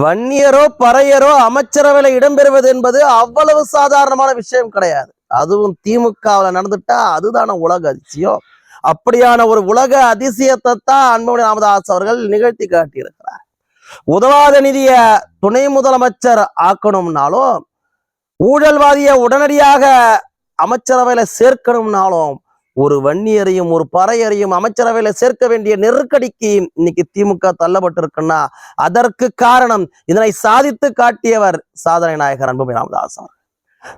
வன்னியரோ பறையரோ அமைச்சரவையில இடம்பெறுவது என்பது அவ்வளவு சாதாரணமான விஷயம் கிடையாது. அதுவும் திமுகவில் நடந்துட்டா அதுதான உலக அதிசயம். அப்படியான ஒரு உலக அதிசயத்தை தான் அன்புமணி ராமதாஸ் அவர்கள் நிகழ்த்தி காட்டியிருக்கிறார். உதவாத நிதிய துணை முதலமைச்சர் ஆக்கணும்னாலும் ஊழல்வாதிய உடனடியாக அமைச்சரவையில சேர்க்கணும்னாலும் ஒரு வன்னியரையும் ஒரு பறையரையும் அமைச்சரவையில சேர்க்க வேண்டிய நெருக்கடிக்கு இன்னைக்கு திமுக தள்ளப்பட்டிருக்குன்னா அதற்கு காரணம் இதனை சாதித்து காட்டியவர் சாதனை நாயகர் அன்புமணி ராமதாஸ்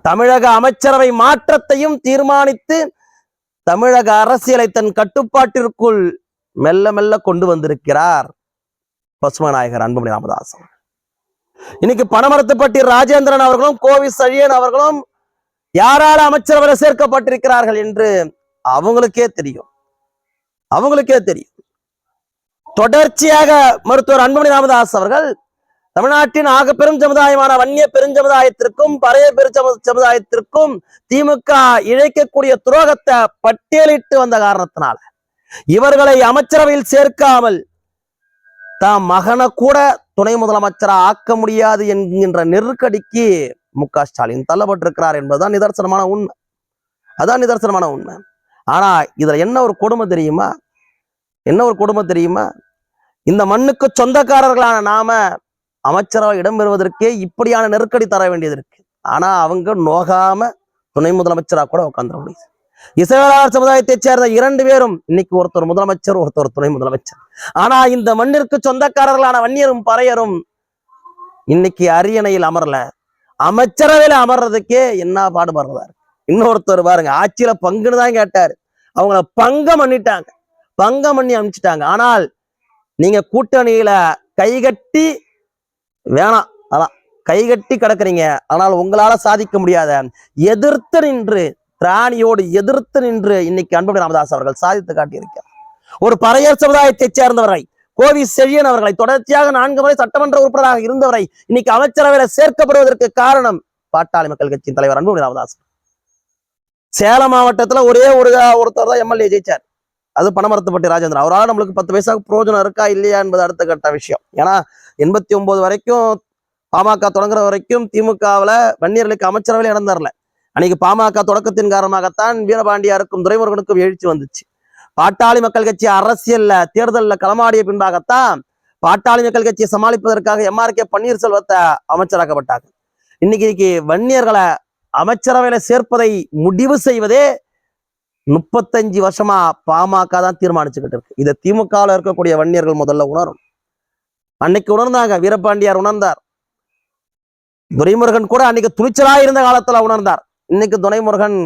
தமிழக அமைச்சரவை மாற்றத்தையும் தீர்மானித்து தமிழக அரசியலை தன் கட்டுப்பாட்டிற்குள் மெல்ல மெல்ல கொண்டு வந்திருக்கிறார் பசும நாயகர் அன்புமணி ராமதாஸ் இன்னைக்கு பணமரத்துப்பட்டி ராஜேந்திரன் அவர்களும் கோவி சழியன் அவர்களும் யாரால அமைச்சரவரை சேர்க்கப்பட்டிருக்கிறார்கள் என்று அவங்களுக்கே தெரியும். அவங்களுக்கே தெரியும். தொடர்ச்சியாக மருத்துவர் அன்புமணி ராமதாஸ் அவர்கள் தமிழ்நாட்டின் ஆக பெரும் சமுதாயமான வன்னிய பெருஞ்சமுதாயத்திற்கும் பழைய பெருஞ்சமு சமுதாயத்திற்கும் திமுக இழைக்கக்கூடிய துரோகத்தை பட்டியலிட்டு வந்த காரணத்தினால இவர்களை அமைச்சரவையில் சேர்க்காமல் தாம் மகனை கூட துணை முதலமைச்சரா ஆக்க முடியாது என்கின்ற நெருக்கடிக்கு மு க ஸ்டாலின் தள்ளப்பட்டிருக்கிறார் என்பதுதான் நிதர்சனமான உண்மை. அதான் நிதர்சனமான உண்மை. ஆனா இதுல என்ன ஒரு கொடுமை தெரியுமா? என்ன ஒரு கொடுமை தெரியுமா? இந்த மண்ணுக்கு சொந்தக்காரர்களான நாம அமைச்சரவை இடம்பெறுவதற்கே இப்படியான நெருக்கடி தர வேண்டியது இருக்கு. ஆனா அவங்க நோகாம துணை முதலமைச்சரா கூட உட்காந்துட முடியுது. இசையாளர் சமுதாயத்தைச் சேர்ந்த இரண்டு பேரும் இன்னைக்கு ஒருத்தர் முதலமைச்சர் ஒருத்தர் துணை முதலமைச்சர். ஆனா இந்த மண்ணிற்கு சொந்தக்காரர்களான வன்னியரும் பறையரும் இன்னைக்கு அரியணையில் அமரல. அமைச்சரவையில அமர்றதுக்கே என்ன பாடுபடுறதா இன்னொருத்தர் பாருங்க ஆட்சியில பங்குன்னு தான் கேட்டாரு. அவங்கள பங்கம் பண்ணிட்டாங்க பங்கம் பண்ணி அனுப்பிச்சிட்டாங்க. ஆனால் நீங்க கூட்டணியில கைகட்டி வேணாம் அதான் கைகட்டி கிடக்குறீங்க. ஆனால் உங்களால சாதிக்க முடியாத எதிர்த்து நின்று திராணியோடு எதிர்த்து நின்று இன்னைக்கு அன்புமணி ராமதாஸ் அவர்கள் சாதித்து காட்டியிருக்கிறார். ஒரு பறையர் சமுதாயத்தைச் சேர்ந்தவரை கோவி செழியன் அவர்களை தொடர்ச்சியாக நான்கு முறை சட்டமன்ற உறுப்பினராக இருந்தவரை இன்னைக்கு அமைச்சரவையில சேர்க்கப்படுவதற்கு காரணம் பாட்டாளி மக்கள் கட்சியின் தலைவர் அன்புமணி ராமதாஸ். சேலம் மாவட்டத்துல ஒரே ஒரு ஒருத்தர் தான் எம்எல்ஏ ஜெயிச்சார். அது பணமரத்துப்பட்டி ராஜேந்திரன். அவரால் நம்மளுக்கு பத்து பைசாவுக்கு பிரயோஜனம் இருக்கா இல்லையா என்பது அடுத்த கட்ட விஷயம். ஏன்னா எண்பத்தி ஒன்பது வரைக்கும் பாமக தொடங்குற வரைக்கும் திமுகவுல வன்னியர்களுக்கு அமைச்சரவையில் இடம் தரல. அன்னைக்கு பாமக தொடக்கத்தின் காரணமாகத்தான் வீரபாண்டியாருக்கும் துரைமுருகனுக்கும் எழுச்சி வந்துச்சு. பாட்டாளி மக்கள் கட்சி அரசியல்ல தேர்தலில் களமாடிய பின்பாகத்தான் பாட்டாளி மக்கள் கட்சியை சமாளிப்பதற்காக எம்ஆர்கே பன்னீர்செல்வத்தை அமைச்சராக்கப்பட்டாங்க. இன்னைக்கு இன்னைக்கு வன்னியர்களை அமைச்சரவையில சேர்ப்பதை முடிவு செய்வதே முப்பத்தஞ்சு வருஷமா பாமக தான் தீர்மானிச்சுக்கிட்டு இருக்கு. இதை திமுகவில் இருக்கக்கூடிய வன்னியர்கள் முதல்ல உணரும் அன்னைக்கு உணர்ந்தாங்க வீரபாண்டியார் உணர்ந்தார். துரைமுருகன் கூட அன்னைக்கு துணிச்சலா இருந்த காலத்துல உணர்ந்தார். இன்னைக்கு துணைமுருகன்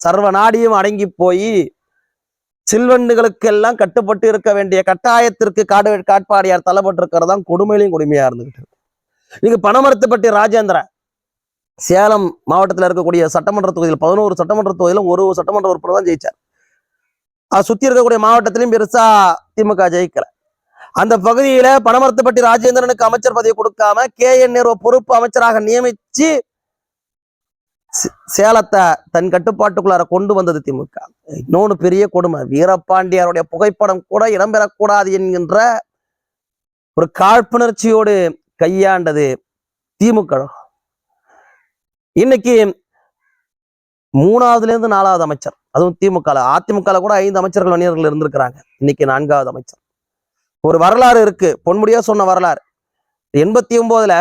சர்வ நாடியும் அடங்கி போய் சில்வண்டுகளுக்கு எல்லாம் கட்டுப்பட்டு இருக்க வேண்டிய கட்டாயத்திற்கு காடு காட்பாடியார் தள்ளப்பட்டிருக்கிறது தான் கொடுமையிலையும் கொடுமையா இருந்துகிட்டு இருக்கு. நீங்க பணமரத்துப்பட்டி ராஜேந்திரன் சேலம் மாவட்டத்தில் இருக்கக்கூடிய சட்டமன்ற தொகுதியில் பதினோரு சட்டமன்ற தொகுதியில ஒரு சட்டமன்ற உறுப்பினர் தான் ஜெயிச்சார். அது சுத்தி இருக்கக்கூடிய மாவட்டத்திலையும் பெருசா திமுக ஜெயிக்கல. அந்த பகுதியில பணமரத்துப்பட்டி ராஜேந்திரனுக்கு அமைச்சர் பதவி கொடுக்காம கே என் நேரு பொறுப்பு அமைச்சராக நியமிச்சு சே- சேலத்தை தன் கட்டுப்பாட்டுக்குள்ளார கொண்டு வந்தது திமுக. இன்னொன்னு பெரிய கொடுமை. வீரபாண்டியாருடைய புகைப்படம் கூட இடம்பெறக்கூடாது என்கின்ற ஒரு காழ்ப்புணர்ச்சியோடு கையாண்டது திமுக. இன்னைக்கு மூணாவதுல இருந்து நாலாவது அமைச்சர் அதுவும் திமுக அதிமுக கூட ஐந்து அமைச்சர்கள் வணிகர்கள் இருந்திருக்கிறாங்க. இன்னைக்கு நான்காவது அமைச்சர். ஒரு வரலாறு இருக்கு. பொன்முடியா சொன்ன வரலாறு. எண்பத்தி ஒன்பதுல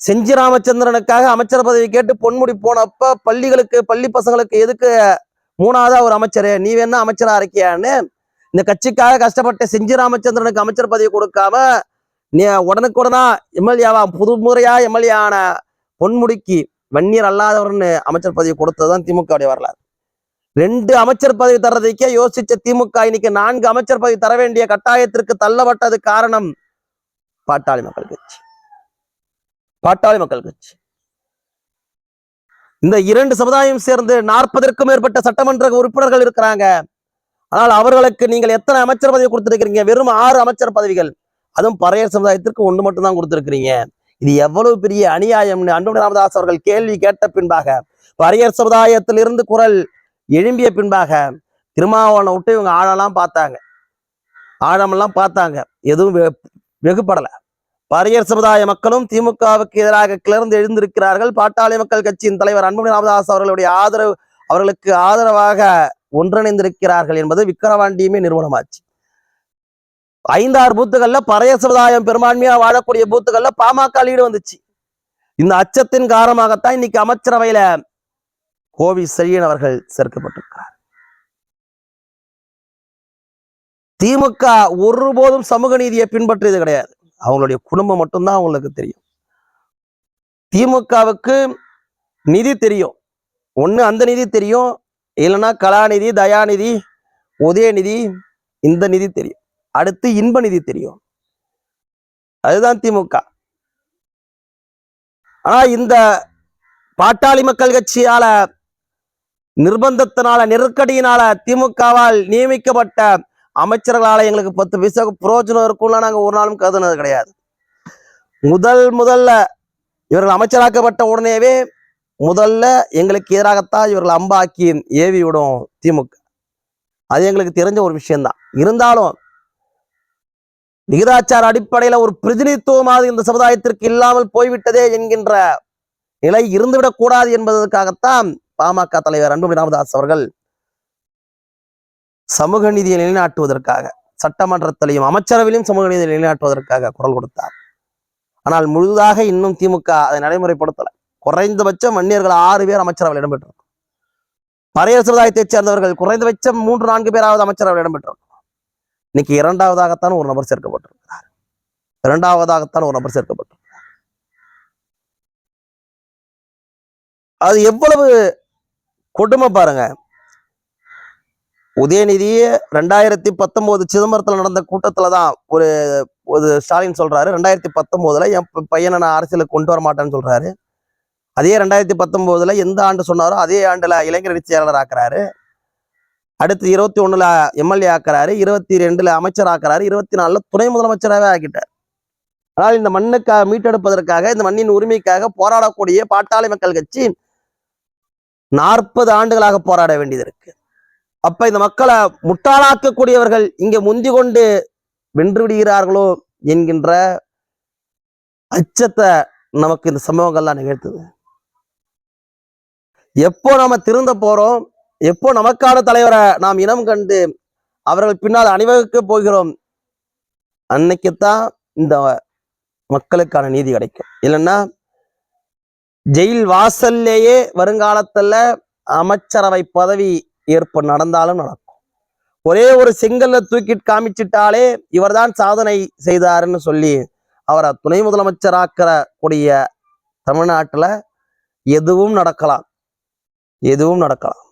செஞ்சி ராமச்சந்திரனுக்காக அமைச்சர் பதவி கேட்டு பொன்முடி போனப்ப பள்ளிகளுக்கு பள்ளி பசங்களுக்கு எதுக்கு மூணாவதா ஒரு அமைச்சர்? நீ வேணா அமைச்சரா இருக்கியான்னு இந்த கட்சிக்காக கஷ்டப்பட்ட செஞ்சி ராமச்சந்திரனுக்கு அமைச்சர் பதவி கொடுக்காம நீ உடனுக்குடனா எம்எல்ஏவா புது முறையா எம்எல்ஏ ஆன பொன்முடிக்கு வன்னியர் அல்லாதவர்னு அமைச்சர் பதவி கொடுத்ததுதான் திமுக வரலாறு. ரெண்டு அமைச்சர் பதவி தர்றதுக்கே யோசிச்ச திமுக இன்னைக்கு நான்கு அமைச்சர் பதவி தர வேண்டிய கட்டாயத்திற்கு தள்ளப்பட்டது காரணம் பாட்டாளி மக்கள் கட்சி. பாட்டாளி மக்கள் கட்சி. இந்த இரண்டு சமுதாயம் சேர்ந்து நாற்பதற்கும் மேற்பட்ட சட்டமன்ற உறுப்பினர்கள் இருக்கிறாங்க. ஆனால் அவர்களுக்கு நீங்கள் எத்தனை அமைச்சர் பதவி கொடுத்திருக்கிறீங்க? வெறும் ஆறு அமைச்சர் பதவிகள். அதுவும் பறையர் சமுதாயத்திற்கு ஒன்று மட்டும் தான் கொடுத்திருக்கிறீங்க. இது எவ்வளவு பெரிய அநியாயம்னு அன்புமணி ராமதாஸ் அவர்கள் கேள்வி கேட்ட பின்பாக வரையர் சமுதாயத்திலிருந்து குரல் எழும்பிய பின்பாக திருமாவளவனை விட்டு இவங்க ஆழலாம் பார்த்தாங்க. ஆழமெல்லாம் பார்த்தாங்க. எதுவும் வெகுப்படலை வெகுப்படல. பரையர் சமுதாய மக்களும் திமுகவுக்கு எதிராக கிளர்ந்து எழுந்திருக்கிறார்கள். பாட்டாளி மக்கள் கட்சியின் தலைவர் அன்புமணி ராமதாஸ் அவர்களுடைய ஆதரவு அவர்களுக்கு ஆதரவாக ஒன்றிணைந்திருக்கிறார்கள் என்பது விக்கிரவாண்டியுமே நிறுவனமாச்சு. ஐந்தாறு பூத்துகள்ல பறைய சமுதாயம் பெரும்பான்மையா வாழக்கூடிய பூத்துகள்ல பாமக லீடு வந்துச்சு. இந்த அச்சத்தின் காரணமாகத்தான் இன்னைக்கு அமைச்சரவையில கோவி செழியன் அவர்கள் சேர்க்கப்பட்டிருக்கிறார். திமுக ஒருபோதும் சமூக நீதியை பின்பற்றியது கிடையாது. அவங்களுடைய குடும்பம் மட்டும்தான் அவங்களுக்கு தெரியும். திமுகவுக்கு நிதி தெரியும். ஒண்ணு அந்த நிதி தெரியும். இல்லைன்னா கலாநிதி தயாநிதி உதயநிதி இந்த நிதி தெரியும். அடுத்து இன்ப நிதி தெரியும். அதுதான் திமுக. ஆனா இந்த பாட்டாளி மக்கள் கட்சியால நிர்பந்தத்தினால நெருக்கடியினால திமுகவால் நியமிக்கப்பட்ட அமைச்சர்களால எங்களுக்கு பத்து பைசா புரோஜனம் இருக்கும்லாம் நாங்க ஒரு நாளும் கருதுனது கிடையாது. முதல் முதல்ல இவர்கள் அமைச்சராக்கப்பட்ட உடனேவே முதல்ல எங்களுக்கு எதிராகத்தான் இவர்கள் அம்பாக்கி ஏவி விடும் திமுக. அது எங்களுக்கு தெரிஞ்ச ஒரு விஷயம்தான். இருந்தாலும் விகிதாச்சார அடிப்படையில ஒரு பிரதிநிதித்துவமாவது இந்த சமுதாயத்திற்கு இல்லாமல் போய்விட்டதே என்கின்ற நிலை இருந்துவிடக் கூடாது என்பதற்காகத்தான் பாமக தலைவர் அன்புமணி ராமதாஸ் அவர்கள் சமூக நீதியை நிலைநாட்டுவதற்காக சட்டமன்றத்திலையும் அமைச்சரவையிலும் சமூக நீதியை நிலைநாட்டுவதற்காக குரல் கொடுத்தார். ஆனால் முழுதாக இன்னும் திமுக அதை நடைமுறைப்படுத்தல. குறைந்தபட்சம் வன்னியர்கள் ஆறு பேர் அமைச்சரவையில் இடம்பெற்றிருக்கும். பழைய சமுதாயத்தைச் சேர்ந்தவர்கள் குறைந்தபட்சம் மூன்று நான்கு பேராவது அமைச்சரவையில் இடம்பெற்றிருக்கும். இன்னைக்கு இரண்டாவதாகத்தான் ஒரு நபர் சேர்க்கப்பட்டிருக்கிறார். இரண்டாவதாகத்தான் ஒரு நபர் சேர்க்கப்பட்டிருக்கிறார். அது எவ்வளவு கொடுமை பாருங்க. உதயநிதி ரெண்டாயிரத்தி பத்தொன்பது சிதம்பரத்துல நடந்த கூட்டத்துல தான் ஒரு ஒரு ஸ்டாலின் சொல்றாரு. ரெண்டாயிரத்தி பத்தொன்பதுல என் பையனை நான் அரசியலுக்கு கொண்டு வர மாட்டேன்னு சொல்றாரு. அதே ரெண்டாயிரத்தி பத்தொன்பதுல எந்த ஆண்டு சொன்னாரோ அதே ஆண்டுல இளைஞர் செயலாளர் ஆக்குறாரு அடுத்து இருபத்தி ஒண்ணுல எம்எல்ஏ ஆக்குறாரு இருபத்தி ரெண்டுல அமைச்சர் ஆக்குறாரு இருபத்தி நாலுல துணை முதலமைச்சராகவே ஆக்கிட்டார் ஆனால் இந்த மண்ணுக்காக மீட்டெடுப்பதற்காக இந்த மண்ணின் உரிமைக்காக போராடக்கூடிய பாட்டாளி மக்கள் கட்சி நாற்பது ஆண்டுகளாக போராட வேண்டியது இருக்கு. அப்ப இந்த மக்களை முட்டாளாக்கக்கூடியவர்கள் இங்க முந்தி கொண்டு வென்று விடுகிறார்களோ என்கின்ற அச்சத்தை நமக்கு இந்த சம்பவங்கள்லாம் நிகழ்த்துது. எப்போ நாம திருந்த போறோம்? எப்போ நமக்கான தலைவரை நாம் இனம் கண்டு அவர்கள் பின்னால் அணிவகுக்க போகிறோம் அன்னைக்குத்தான் இந்த மக்களுக்கான நீதி கிடைக்கும். இல்லைன்னா ஜெயில் வாசல்லேயே வருங்காலத்துல அமைச்சரவை பதவி ஏற்பு நடந்தாலும் நடக்கும். ஒரே ஒரு செங்கல்ல தூக்கிட்டு காமிச்சிட்டாலே இவர்தான் சாதனை செய்தாருன்னு சொல்லி அவரை துணை முதலமைச்சராக்கிற கூடிய தமிழ்நாட்டுல எதுவும் நடக்கலாம். எதுவும் நடக்கலாம்.